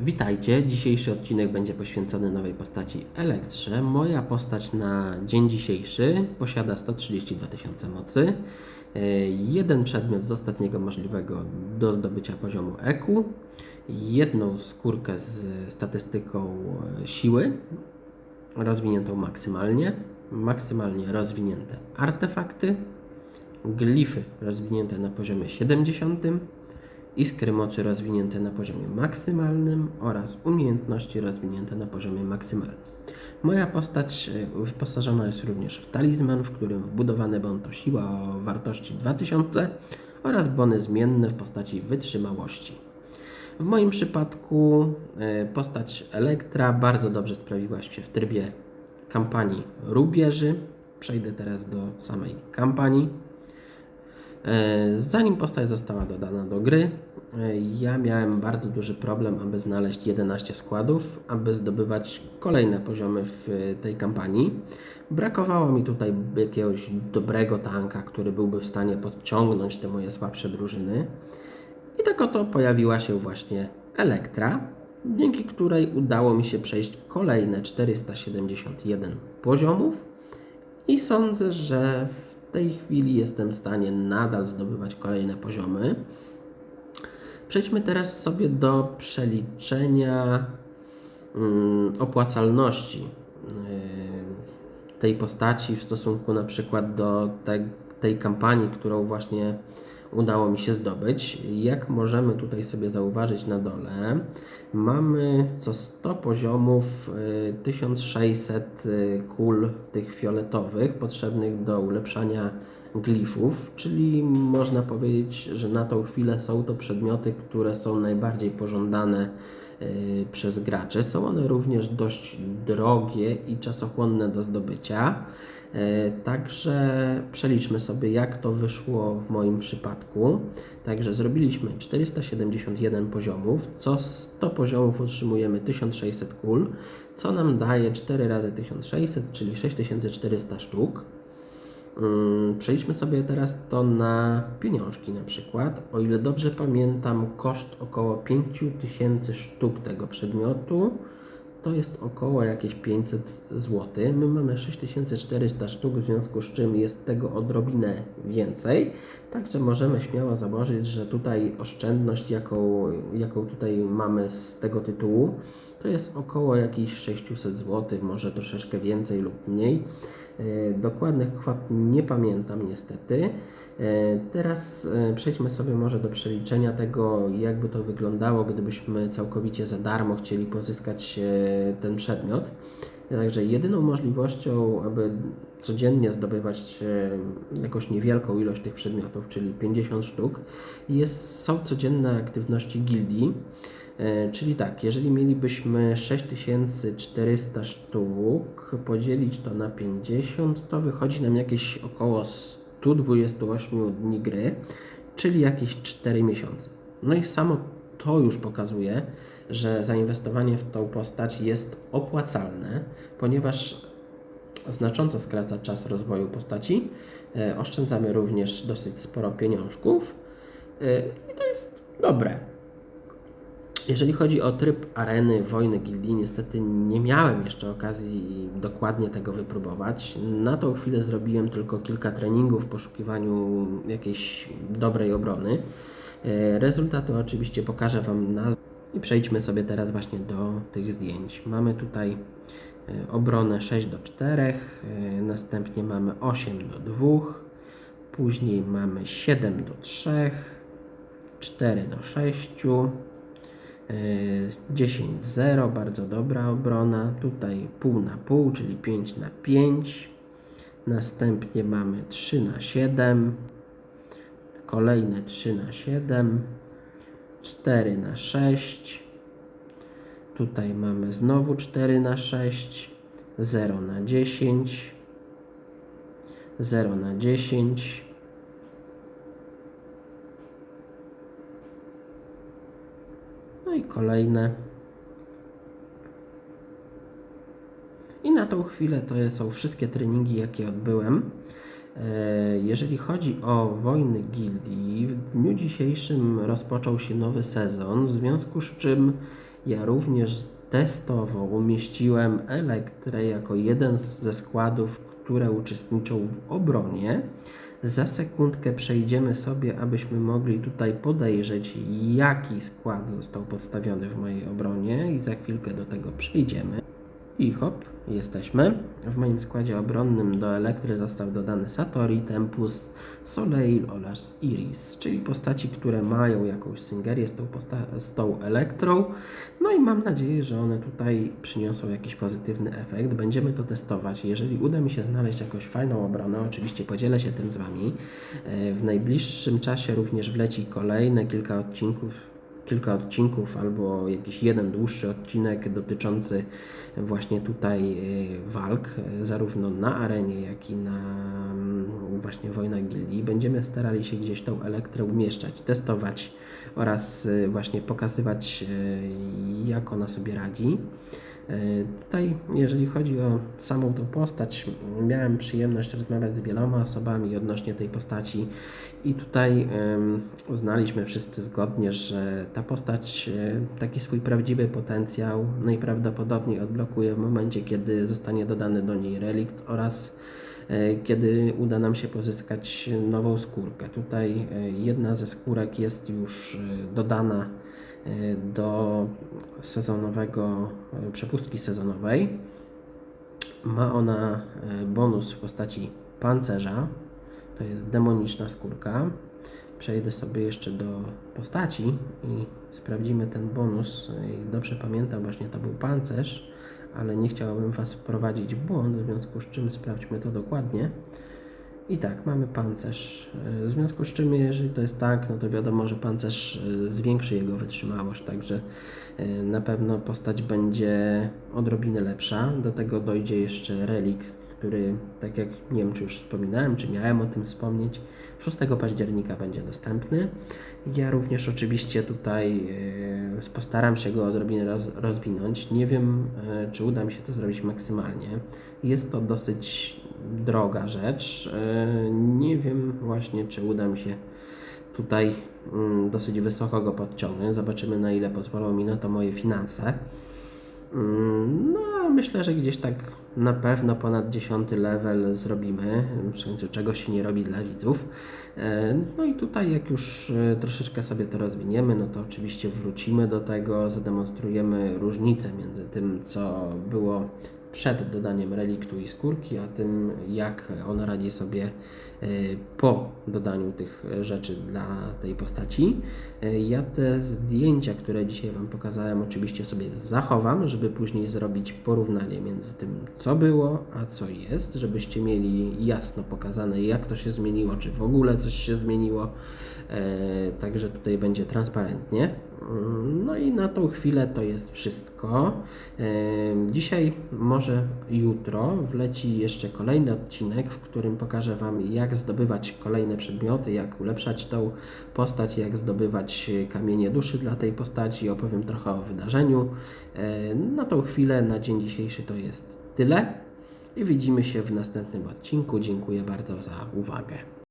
Witajcie. Dzisiejszy odcinek będzie poświęcony nowej postaci Elektrze. Moja postać na dzień dzisiejszy posiada 132 tysiące mocy, e, jeden przedmiot z ostatniego możliwego do zdobycia poziomu EQ, jedną skórkę z statystyką siły rozwiniętą maksymalnie, maksymalnie rozwinięte artefakty, glify rozwinięte na poziomie 70, iskry mocy rozwinięte na poziomie maksymalnym oraz umiejętności rozwinięte na poziomie maksymalnym. Moja postać e, wyposażona jest również w talizman, w którym wbudowany bon to siła o wartości 2000 oraz bony zmienne w postaci wytrzymałości. W moim przypadku e, postać Elektra bardzo dobrze sprawiła się w trybie kampanii Rubieży. Przejdę teraz do samej kampanii. E, Zanim postać została dodana do gry, e, ja miałem bardzo duży problem, aby znaleźć 11 składów, aby zdobywać kolejne poziomy w e, tej kampanii. Brakowało mi tutaj jakiegoś dobrego tanka, który byłby w stanie podciągnąć te moje słabsze drużyny. I tak oto pojawiła się właśnie Elektra, dzięki której udało mi się przejść kolejne 471 poziomów. I sądzę, że w tej chwili jestem w stanie nadal zdobywać kolejne poziomy. Przejdźmy teraz sobie do przeliczenia mm, opłacalności yy, tej postaci w stosunku na przykład do te, tej kampanii, którą właśnie udało mi się zdobyć. Jak możemy tutaj sobie zauważyć na dole, mamy co 100 poziomów y, 1600 y, kul tych fioletowych potrzebnych do ulepszania glifów, czyli można powiedzieć, że na tą chwilę są to przedmioty, które są najbardziej pożądane y, przez graczy. Są one również dość drogie i czasochłonne do zdobycia. E, Także przeliczmy sobie, jak to wyszło w moim przypadku. Także zrobiliśmy 471 poziomów. Co 100 poziomów otrzymujemy 1600 kul, co nam daje 4 razy 1600, czyli 6400 sztuk. Mm, Przeliczmy sobie teraz to na pieniążki na przykład. O ile dobrze pamiętam, koszt około 5000 sztuk tego przedmiotu to jest około jakieś 500 zł. My mamy 6400 sztuk, w związku z czym jest tego odrobinę więcej. Także możemy śmiało założyć, że tutaj oszczędność, jaką, jaką tutaj mamy z tego tytułu, to jest około jakichś 600 zł, może troszeczkę więcej lub mniej. E, Dokładnych kwot nie pamiętam niestety. E, Teraz e, przejdźmy sobie może do przeliczenia tego, jakby to wyglądało, gdybyśmy całkowicie za darmo chcieli pozyskać ten przedmiot. Także jedyną możliwością, aby codziennie zdobywać jakąś niewielką ilość tych przedmiotów, czyli 50 sztuk, jest, są codzienne aktywności gildii. E, Czyli tak, jeżeli mielibyśmy 6400 sztuk, podzielić to na 50, to wychodzi nam jakieś około 128 dni gry, czyli jakieś 4 miesiące. No i samo to już pokazuje, że zainwestowanie w tą postać jest opłacalne, ponieważ znacząco skraca czas rozwoju postaci. E, Oszczędzamy również dosyć sporo pieniążków e, i to jest dobre. Jeżeli chodzi o tryb areny wojny gildii, niestety nie miałem jeszcze okazji dokładnie tego wypróbować. Na tą chwilę zrobiłem tylko kilka treningów w poszukiwaniu jakiejś dobrej obrony. E, Rezultaty oczywiście pokażę Wam na. I przejdźmy sobie teraz właśnie do tych zdjęć. Mamy tutaj e, obronę 6 do 4, e, następnie mamy 8 do 2, później mamy 7 do 3, 4 do 6. 10-0, bardzo dobra obrona. Tutaj pół na pół, czyli 5 na 5. Następnie mamy 3 na 7. Kolejne 3 na 7. 4 na 6. Tutaj mamy znowu 4 na 6. 0 na 10. 0 na 10. No i kolejne. I na tą chwilę to są wszystkie treningi, jakie odbyłem. E, Jeżeli chodzi o wojny gildii, w dniu dzisiejszym rozpoczął się nowy sezon, w związku z czym Ja również testowo umieściłem Elektrę jako jeden ze składów, które uczestniczą w obronie. Za sekundkę przejdziemy sobie, abyśmy mogli tutaj podejrzeć, jaki skład został podstawiony w mojej obronie i za chwilkę do tego przejdziemy. I hop, jesteśmy. W moim składzie obronnym do Elektry został dodany Satori, Tempus, Soleil oraz Iris, czyli postaci, które mają jakąś syngerię z tą, z tą Elektrą. No i mam nadzieję, że one tutaj przyniosą jakiś pozytywny efekt. Będziemy to testować. Jeżeli uda mi się znaleźć jakąś fajną obronę, oczywiście podzielę się tym z Wami. E, W najbliższym czasie również wleci kolejne kilka odcinków kilka odcinków albo jakiś jeden dłuższy odcinek dotyczący właśnie tutaj e, walk, e, zarówno na arenie, jak i na mm, właśnie wojnach gildii. Będziemy starali się gdzieś tą elektrę umieszczać, testować oraz e, właśnie pokazywać, jak ona sobie radzi. E, Tutaj, jeżeli chodzi o samą tą postać, miałem przyjemność rozmawiać z wieloma osobami odnośnie tej postaci i tutaj uznaliśmy wszyscy zgodnie, że ta postać e, taki swój prawdziwy potencjał najprawdopodobniej odblokuje w momencie, kiedy zostanie dodany do niej relikt oraz e, kiedy uda nam się pozyskać nową skórkę. Tutaj jedna ze skórek jest już dodana do sezonowego, e, przepustki sezonowej. Ma ona e, bonus w postaci pancerza, to jest demoniczna skórka. Przejdę sobie jeszcze do postaci i sprawdzimy ten bonus. I dobrze pamiętam, właśnie to był pancerz, ale nie chciałbym Was wprowadzić w błąd, w związku z czym sprawdźmy to dokładnie. I tak, mamy pancerz. E, W związku z czym, jeżeli to jest tak, no to wiadomo, że pancerz e, zwiększy jego wytrzymałość, także e, na pewno postać będzie odrobinę lepsza. Do tego dojdzie jeszcze relik, który, tak jak nie wiem, czy już wspominałem, czy miałem o tym wspomnieć, 6 października będzie dostępny. Ja również oczywiście tutaj postaram się go odrobinę roz, rozwinąć. Nie wiem, czy uda mi się to zrobić maksymalnie. Jest to dosyć droga rzecz. E, Nie wiem właśnie, czy uda mi się tutaj mm, dosyć wysoko go podciągnąć. Zobaczymy, na ile pozwolą mi na to moje finanse. Mm, No, a myślę, że gdzieś tak na pewno ponad 10 level zrobimy, czego się nie robi dla widzów. E, No i tutaj jak już e, troszeczkę sobie to rozwiniemy, no to oczywiście wrócimy do tego, zademonstrujemy różnicę między tym, co było przed dodaniem reliktu i skórki, a tym, jak ona radzi sobie e, po dodaniu tych rzeczy dla tej postaci. E, Ja te zdjęcia, które dzisiaj Wam pokazałem, oczywiście sobie zachowam, żeby później zrobić porównanie między tym, co było, a co jest, żebyście mieli jasno pokazane, jak to się zmieniło, czy w ogóle coś się zmieniło. E, Także tutaj będzie transparentnie. No i na tą chwilę to jest wszystko. E, Dzisiaj, może jutro, wleci jeszcze kolejny odcinek, w którym pokażę Wam, jak zdobywać kolejne przedmioty, jak ulepszać tą postać, jak zdobywać kamienie duszy dla tej postaci. Opowiem trochę o wydarzeniu. E, Na tą chwilę, na dzień dzisiejszy to jest tyle. I widzimy się w następnym odcinku. Dziękuję bardzo za uwagę.